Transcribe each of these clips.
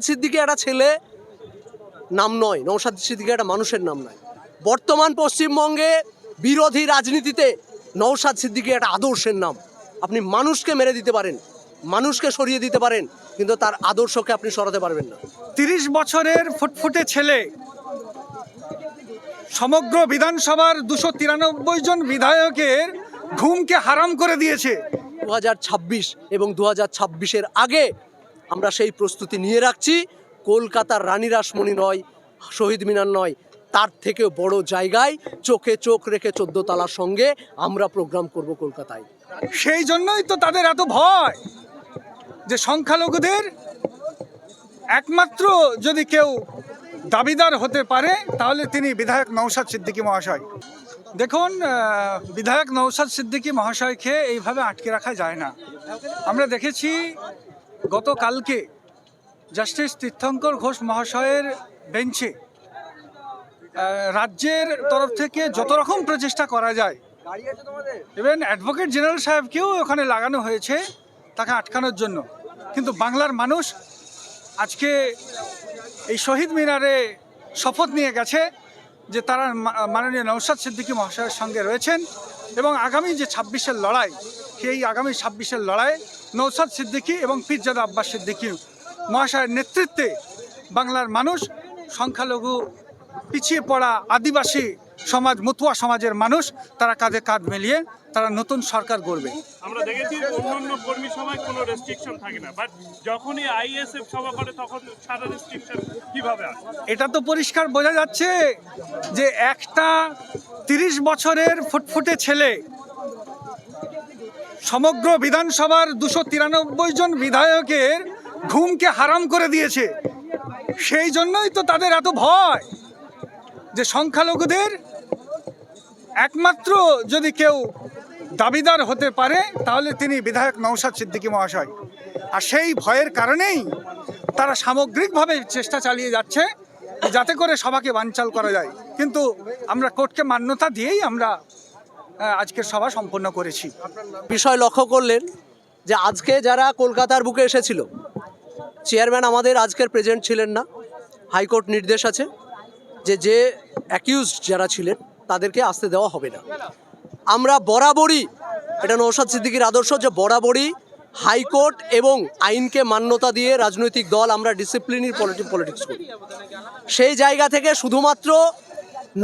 সিদ্দিকি একটা ছেলে নাম নয় নৌসাদ সিদ্দিকি একটা মানুষের নাম নয়। বর্তমান পশ্চিমবঙ্গে বিরোধী রাজনীতিতে নৌসাদ সিদ্দিকি একটা আদর্শের নাম। আপনি মানুষকে মেরে দিতে পারেন মানুষকে সরিয়ে দিতে পারেন কিন্তু তার আদর্শকে আপনি সরাতে পারবেন না। তিরিশ বছরের ফুটফুটে ছেলে সমগ্র বিধানসভার দুশো তিরানব্বই জন বিধায়কের ঘুমকে হারাম করে দিয়েছে। দু হাজার ছাব্বিশ এবং দু হাজার ছাব্বিশের আগে আমরা সেই প্রস্তুতি নিয়ে রাখছি। কলকাতার রানী রাসমণি নয়, শহীদ মিনার নয়, তার থেকেও বড় জায়গায় চোখে চোখ রেখে চোদ্দ তালার সঙ্গে আমরা প্রোগ্রাম করব কলকাতায়। সেই জন্যই তো তাদের এত ভয় যে সংখ্যালঘুদের একমাত্র যদি কেউ দাবিদার হতে পারে, তাহলে তিনি বিধায়ক নৌসাদ সিদ্দিকী মহাশয়। দেখুন বিধায়ক নৌসাদ সিদ্দিকী মহাশয়কে এইভাবে আটকে রাখা যায় না। আমরা দেখেছি গতকালকে জাস্টিস তীর্থঙ্কর ঘোষ মহাশয়ের বেঞ্চে রাজ্যের তরফ থেকে যত রকম প্রচেষ্টা করা যায় ইভেন অ্যাডভোকেট জেনারেল সাহেবকেও ওখানে লাগানো হয়েছে তাকে আটকানোর জন্য। কিন্তু বাংলার মানুষ আজকে এই শহীদ মিনারে শপথ নিয়ে গেছে যে তারা মাননীয় নৌসাদ সিদ্দিকী মহাশয়ের সঙ্গে রয়েছেন এবং আগামী যে ছাব্বিশের লড়াই, সেই আগামী ছাব্বিশের লড়াই নৌসাদ সিদ্দিকী এবং পীরজাদা আব্বাস সিদ্দিকী মহাশয়ের নেতৃত্বে বাংলার মানুষ সংখ্যালঘু পিছিয়ে পড়া আদিবাসী সমাজ মতুয়া সমাজের মানুষ তারা কাঁধে কাঁধ মিলিয়ে তারা নতুন সরকার গড়বে। আমরা দেখেছি অন্যান্য কর্মী সভায় কোনো রেস্ট্রিকশন থাকে না বাট যখনই আইএসএফ সভা করে তখন সারা রেস্ট্রিকশন কীভাবে এটা তো পরিষ্কার বোঝা যাচ্ছে যে একটা তিরিশ বছরের ফুটফুটে ছেলে সমগ্র বিধানসভার দুশো তিরানব্বই জন বিধায়কের ঘুমকে হারাম করে দিয়েছে। সেই জন্যই তো তাদের এত ভয় যে সংখ্যালঘুদের একমাত্র যদি কেউ দাবিদার হতে পারে, তাহলে তিনি বিধায়ক নৌসাদ সিদ্দিকী মহাশয়। আর সেই ভয়ের কারণেই তারা সামগ্রিকভাবে চেষ্টা চালিয়ে যাচ্ছে যাতে করে সভাকে বানচাল করা যায়। কিন্তু আমরা কোর্টকে মান্যতা দিয়েই আমরা আজকের সভা সম্পন্ন করেছি। বিষয় লক্ষ্য করলেন যে আজকে যারা কলকাতার বুকে এসেছিল, চেয়ারম্যান আমাদের আজকের প্রেজেন্ট ছিলেন না, হাইকোর্ট নির্দেশ আছে যে যে অ্যাকিউজড যারা ছিলেন, তাদেরকে আসতে দেওয়া হবে না। আমরা বরাবরই, এটা নৌসাদ সিদ্দিকির আদর্শ যে বরাবরই হাইকোর্ট এবং আইনকে মান্যতা দিয়ে রাজনৈতিক দল আমরা ডিসিপ্লিনের পলিটিক্স করি। সেই জায়গা থেকে শুধুমাত্র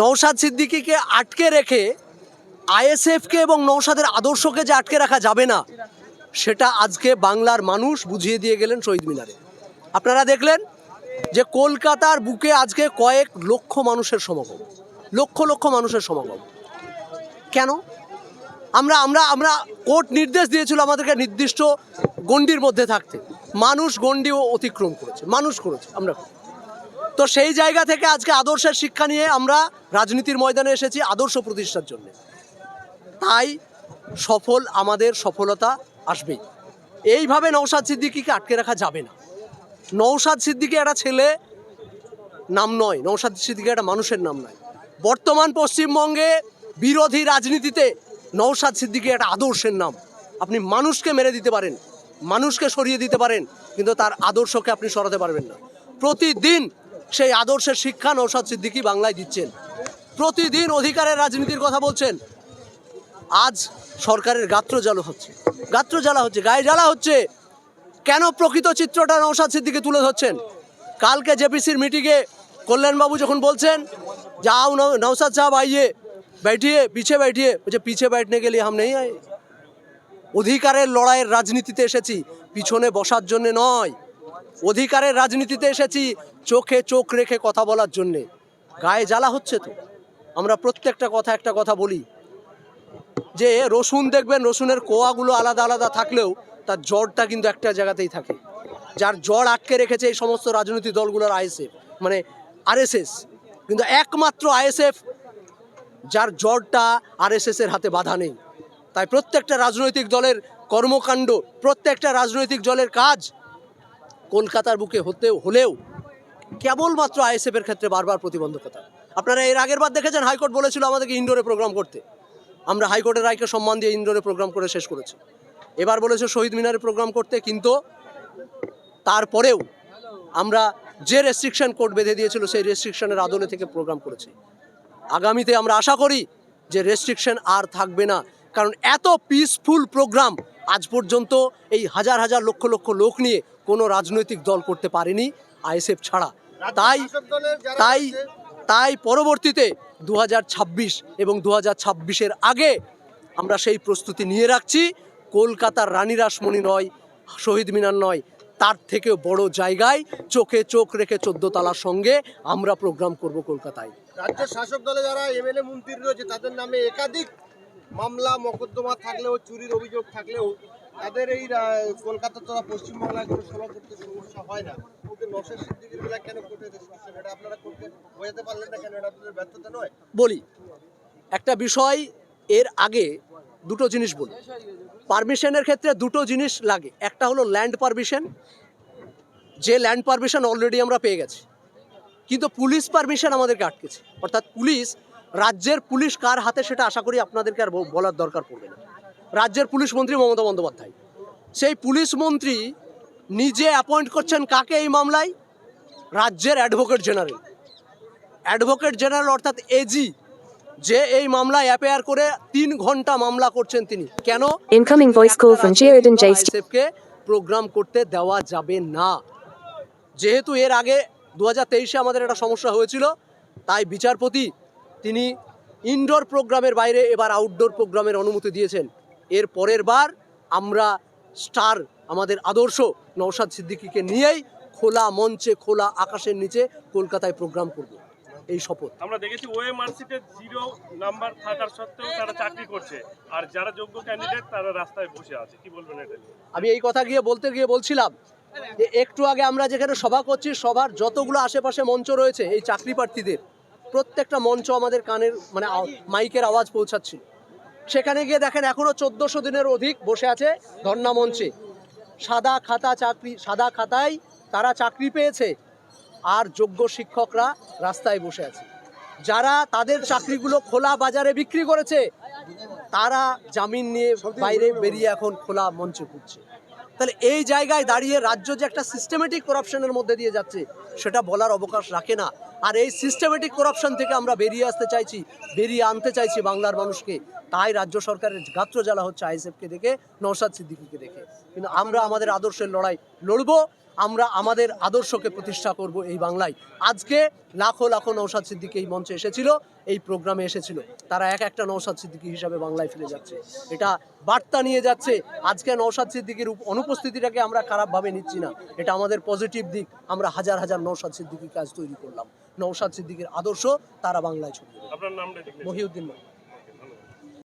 নৌসাদ সিদ্দিকিকে আটকে রেখে আইএসএফকে এবং নৌসাদের আদর্শকে যে আটকে রাখা যাবে না, সেটা আজকে বাংলার মানুষ বুঝিয়ে দিয়ে গেলেন শহীদ মিনারে। আপনারা দেখলেন যে কলকাতার বুকে আজকে কয়েক লক্ষ মানুষের সমাগম, লক্ষ লক্ষ মানুষের সমাগম। কেন? আমরা আমরা আমরা কোর্ট নির্দেশ দিয়েছিল আমাদেরকে নির্দিষ্ট গণ্ডির মধ্যে থাকতে। মানুষ গণ্ডিও অতিক্রম করেছে, মানুষ করেছে আমরা। তো সেই জায়গা থেকে আজকে আদর্শের শিক্ষা নিয়ে আমরা রাজনীতির ময়দানে এসেছি আদর্শ প্রতিষ্ঠার জন্য। তাই সফল আমাদের সফলতা আসবেই এইভাবে নৌসাদ সিদ্দিকিকে আটকে রাখা যাবে না। নৌসাদ সিদ্দিকি একটা ছেলে নাম নয় নৌসাদ সিদ্দিকি একটা মানুষের নাম নয়। বর্তমান পশ্চিমবঙ্গে বিরোধী রাজনীতিতে নৌসাদ সিদ্দিকি একটা আদর্শের নাম। আপনি মানুষকে মেরে দিতে পারেন, মানুষকে সরিয়ে দিতে পারেন, কিন্তু তার আদর্শকে আপনি সরাতে পারবেন না। প্রতিদিন সেই আদর্শের শিক্ষা নৌসাদ সিদ্দিকি বাংলায় দিচ্ছেন। প্রতিদিন অধিকারের রাজনীতির কথা বলছেন আজ সরকারের গাত্র জ্বালা হচ্ছে গাত্র জ্বালা হচ্ছে গায়ে জ্বালা হচ্ছে কেন প্রকৃত চিত্রটা নৌসাদ সিদ্দিকে তুলে ধরছেন কালকে জেপিসির মিটিংয়ে কল্যাণবাবু যখন বলছেন যাও नौ- नौसाद साहब आइए बैठिए पीछे बैठिए मुझे पीछे बैठने के लिए हम नहीं आए অধিকারের লড়াইয়ের রাজনীতিতে এসেছি পিছনে বসার জন্য নয় অধিকারের রাজনীতিতে এসেছি চোখে চোখ রেখে কথা বলার জন্যে গায়ে জ্বালা হচ্ছে তো আমরা প্রত্যেকটা কথা একটা কথা বলি যে রসুন দেখবেন, রসুনের কোয়াগুলো আলাদা আলাদা থাকলেও তার জ্বরটা কিন্তু একটা জায়গাতেই থাকে। যার জ্বর আটকে রেখেছে এই সমস্ত রাজনৈতিক দলগুলোর আইএসএফ মানে আরএসএস। কিন্তু একমাত্র আইএসএফ যার জ্বরটা আরএসএস এর হাতে বাধা নেই। তাই প্রত্যেকটা রাজনৈতিক দলের কর্মকাণ্ড, প্রত্যেকটা রাজনৈতিক দলের কাজ কলকাতার বুকে হতেও হলেও কেবলমাত্র আইএসএফ এর ক্ষেত্রে বারবার প্রতিবন্ধকতা। আপনারা এর আগের বার দেখেছেন, হাইকোর্ট বলেছিল আমাদেরকে ইনডোরে প্রোগ্রাম করতে। আমরা হাইকোর্টের রায়কে সম্মান দিয়ে ইনডোরে প্রোগ্রাম করে শেষ করেছি। এবার বলেছে শহীদ মিনারে প্রোগ্রাম করতে কিন্তু তারপরেও আমরা যে রেস্ট্রিকশন কোর্ট বেঁধে দিয়েছিল সেই রেস্ট্রিকশনের আদলে থেকে প্রোগ্রাম করেছি। আগামীতে আমরা আশা করি যে রেস্ট্রিকশন আর থাকবে না কারণ এত পিসফুল প্রোগ্রাম আজ পর্যন্ত এই হাজার হাজার লক্ষ লক্ষ লোক নিয়ে কোনো রাজনৈতিক দল করতে পারেনি আইএসএফ ছাড়া। তাই তাই তাই পরবর্তীতে দু হাজার ছাব্বিশ এবং দু ছাব্বিশের আগে আমরা সেই প্রস্তুতি নিয়ে রাখছি। কলকাতার রানী রাসমণি নয়, শহীদ মিনার নয়, তার থেকে বড় জায়গায় চোখে চোখ রেখে চোদ্দ তালার সঙ্গে আমরা প্রোগ্রাম করব কলকাতায়। রাজ্যের শাসক দলে যারা এমএলএ মন্ত্রী রয়েছে, তাদের নামে একাধিক মামলা, মকদ্দমা থাকলেও, চুরির অভিযোগ থাকলেও, তাদের এই কলকাতা তথা পশ্চিমবাংলায় কোনো করতে সমস্যা হয় না। বেলা, একটা বিষয় এর আগে দুটো জিনিস বলি। পারমিশনের ক্ষেত্রে দুটো জিনিস লাগে। একটা হলো ল্যান্ড পারমিশন যে ল্যান্ড পারমিশন অলরেডি আমরা পেয়ে গেছি। কিন্তু পুলিশ পারমিশন আমাদেরকে আটকেছে। অর্থাৎ পুলিশ, রাজ্যের পুলিশ কার হাতে সেটা আশা করি আপনাদেরকে আর বলার দরকার পড়বে না। রাজ্যের পুলিশ মন্ত্রী মমতা বন্দ্যোপাধ্যায়। সেই পুলিশ মন্ত্রী নিজে অ্যাপয়েন্ট করছেন কাকে এই মামলায়? রাজ্যের অ্যাডভোকেট জেনারেল অ্যাডভোকেট জেনারেল অর্থাৎ এজি যে এই মামলায় অ্যাপেয়ার করে তিন ঘণ্টা মামলা করছেন তিনি। কেন? Call from Sheridan J. St- আইএসএফকে প্রোগ্রাম করতে দেওয়া যাবে না। যেহেতু এর আগে দু হাজার তেইশে আমাদের একটা সমস্যা হয়েছিল তাই বিচারপতি তিনি ইনডোর প্রোগ্রামের বাইরে এবার আউটডোর প্রোগ্রামের অনুমতি দিয়েছেন। এর পরের বার আমরা স্টার আমাদের আদর্শ নৌসাদ সিদ্দিকীকে নিয়েই খোলা মঞ্চে খোলা আকাশের নিচে কলকাতায় প্রোগ্রাম করব। এই শপথ। আমরা দেখেছি ওএমআরসিতে জিরো নাম্বার থাকার সত্ত্বেও তারা চাকরি করছে। আর যারা যোগ্য ক্যান্ডিডেট তারা রাস্তায় বসে আছে। কি বলবেন এটা আমি এই কথা গিয়ে বলতে গিয়ে বলছিলাম যে একটু আগে আমরা যেখানে সভা করছি সবার যতগুলো আশেপাশে মঞ্চ রয়েছে এই চাকরি প্রার্থীদের প্রত্যেকটা মঞ্চ আমাদের কানের মানে মাইকের আওয়াজ পৌঁছাচ্ছিল সেখানে গিয়ে দেখেন এখনও চোদ্দশো দিনের অধিক বসে আছে ধর্ণা মঞ্চে। সাদা খাতা চাকরি, সাদা খাতায় তারা চাকরি পেয়েছে আর যোগ্য শিক্ষকরা রাস্তায় বসে আছে। যারা তাদের চাকরিগুলো খোলা বাজারে বিক্রি করেছে, তারা জামিন নিয়ে বাইরে বেরিয়ে এখন খোলা মঞ্চে ঘুরছে তাহলে এই জায়গায় দাঁড়িয়ে রাজ্য যে একটা সিস্টেমেটিক করাপশনের মধ্যে দিয়ে যাচ্ছে, সেটা বলার অবকাশ রাখে না। আর এই সিস্টেমেটিক করাপশন থেকে আমরা বেরিয়ে আসতে চাইছি, বেরিয়ে আনতে চাইছি বাংলার মানুষকে। তাই রাজ্য সরকারের গাত্র জ্বালা হচ্ছে আইএসএফকে দেখে নৌসাদ সিদ্দিকিকে দেখে। কিন্তু আমরা আমাদের আদর্শের লড়াই লড়বো, আমরা আমাদের আদর্শকে প্রতিষ্ঠা করব এই বাংলায়। আজকে লাখো লাখো নৌসাদ সিদ্দিকি এই মঞ্চে এসেছিল, এই প্রোগ্রামে এসেছিল। তারা এক একটা নৌসাদ সিদ্দিকি হিসাবে বাংলায় ফিরে যাচ্ছে। এটা বার্তা নিয়ে যাচ্ছে, আজকে নৌসাদ সিদ্দিকির অনুপস্থিতিটাকে আমরা খারাপভাবে নিচ্ছি না। এটা আমাদের পজিটিভ দিক, আমরা হাজার হাজার নৌসাদ সিদ্দিকি কাজ তৈরি করলাম। নৌসাদ সিদ্দিকের আদর্শ তারা বাংলায় ছড়িয়ে মহিউদ্দিন